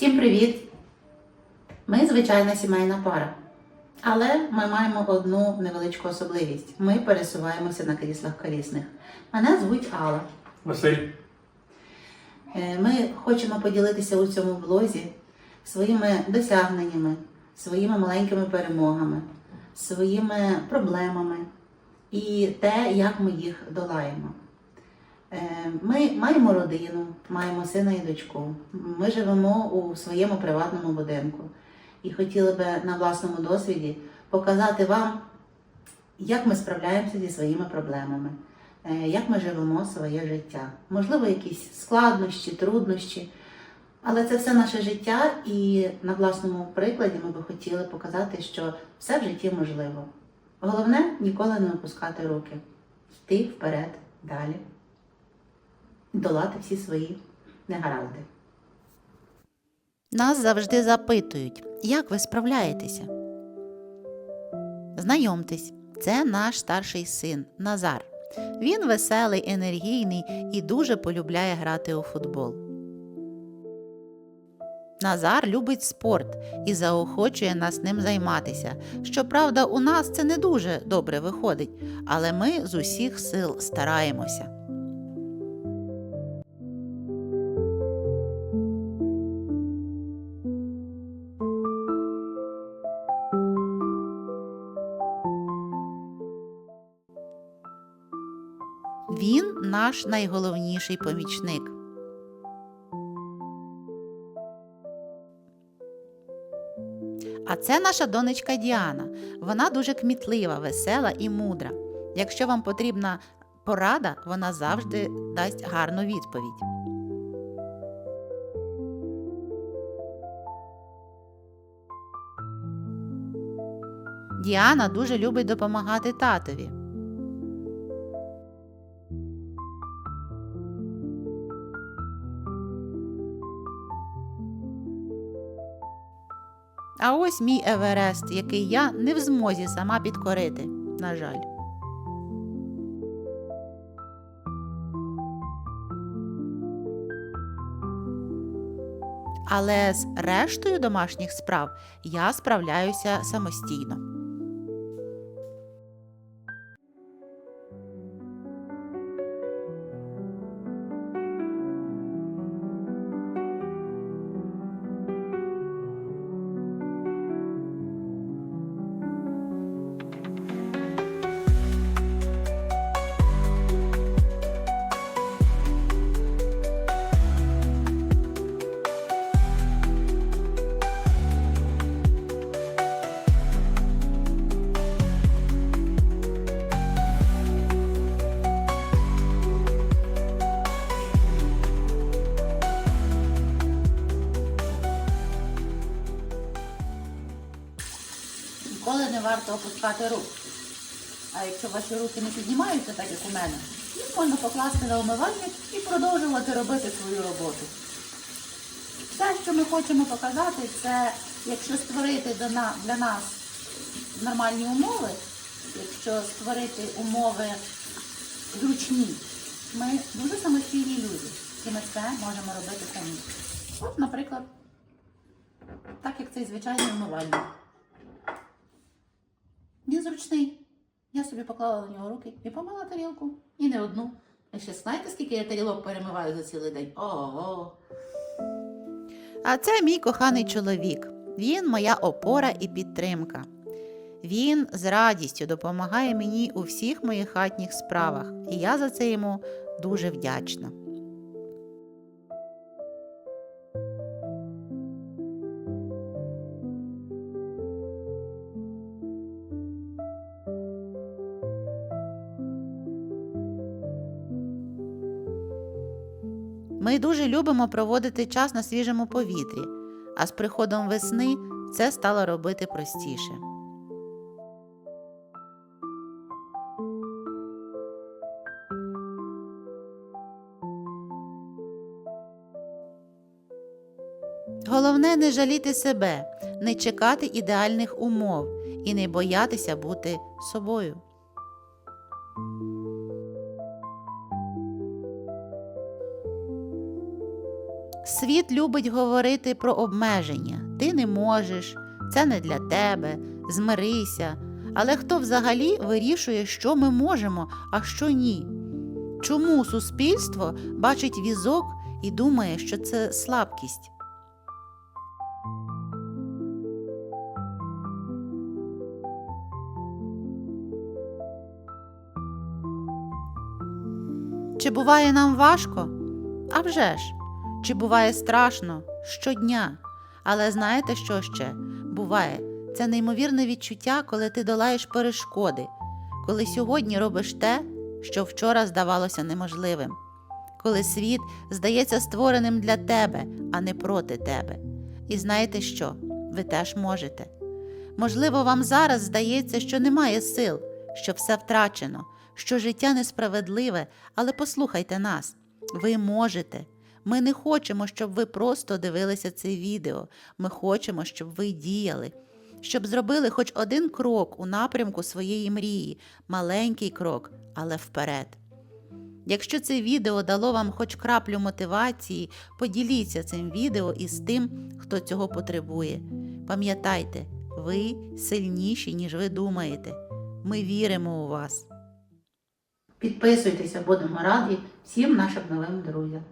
Всім привіт! Ми звичайна сімейна пара. Але ми маємо одну невеличку особливість. Ми пересуваємося на кріслах колісних. Мене звуть Алла. Василь, Е, Ми хочемо поділитися у цьому блозі своїми досягненнями, своїми маленькими перемогами, своїми проблемами і те, як ми їх долаємо. Е, Ми маємо родину, маємо сина і дочку. Ми живемо у своєму приватному будинку і хотіли би на власному досвіді показати вам, як ми справляємося зі своїми проблемами, е, як ми живемо своє життя. Можливо, якісь складнощі, труднощі. Але це все наше життя, і на власному прикладі ми би хотіли показати, що все в житті можливо. Головне ніколи не опускати руки, йти вперед, далі, долати всі свої негаразди. Нас завжди запитують, як ви справляєтеся. Знайомтесь, це наш старший син Назар. Він веселий, енергійний і дуже полюбляє грати у футбол. Назар любить спорт і заохочує нас ним займатися. Щоправда, у нас це не дуже добре виходить, але ми з усіх сил стараємося. Він наш найголовніший помічник. А це наша донечка Діана. Вона дуже кмітлива, весела і мудра. Якщо вам потрібна порада, вона завжди дасть гарну відповідь. Діана дуже любить допомагати татові. А ось мій Еверест, який я не в змозі сама підкорити, на жаль. Але з рештою домашніх справ я справляюся самостійно. Ніколи не варто опускати рук. А якщо ваші руки не піднімаються, так як у мене, їх можна покласти на умивальник і продовжувати робити свою роботу. Все, що ми хочемо показати, це якщо створити для нас нормальні умови, якщо створити умови зручні, ми дуже самостійні люди. І ми це можемо робити самі. От, наприклад, так як цей звичайний умивальник. Він зручний. Я собі поклала на нього руки і помила тарілку. І не одну. А ще знаєте, скільки я тарілок перемиваю за цілий день? Ого. А це мій коханий чоловік. Він моя опора і підтримка. Він з радістю допомагає мені у всіх моїх хатніх справах, і я за це йому дуже вдячна. Ми дуже любимо проводити час на свіжому повітрі, а з приходом весни це стало робити простіше. Головне не жаліти себе, не чекати ідеальних умов і не боятися бути собою. Світ любить говорити про обмеження. Ти не можеш, це не для тебе, змирися. Але хто взагалі вирішує, що ми можемо, а що ні? Чому суспільство бачить візок і думає, що це слабкість? Чи буває нам важко? А вже ж. Чи буває страшно? Щодня. Але знаєте, що ще? Буває це неймовірне відчуття, коли ти долаєш перешкоди, коли сьогодні робиш те, що вчора здавалося неможливим, коли світ здається створеним для тебе, а не проти тебе. І знаєте що? Ви теж можете. Можливо, вам зараз здається, що немає сил, що все втрачено, що життя несправедливе, але послухайте нас. Ви можете. Ми не хочемо, щоб ви просто дивилися це відео. Ми хочемо, щоб ви діяли, щоб зробили хоч один крок у напрямку своєї мрії, маленький крок, але вперед. Якщо це відео дало вам хоч краплю мотивації, поділіться цим відео із тим, хто цього потребує. Пам'ятайте, ви сильніші, ніж ви думаєте. Ми віримо у вас. Підписуйтеся, будемо раді всім нашим новим друзям.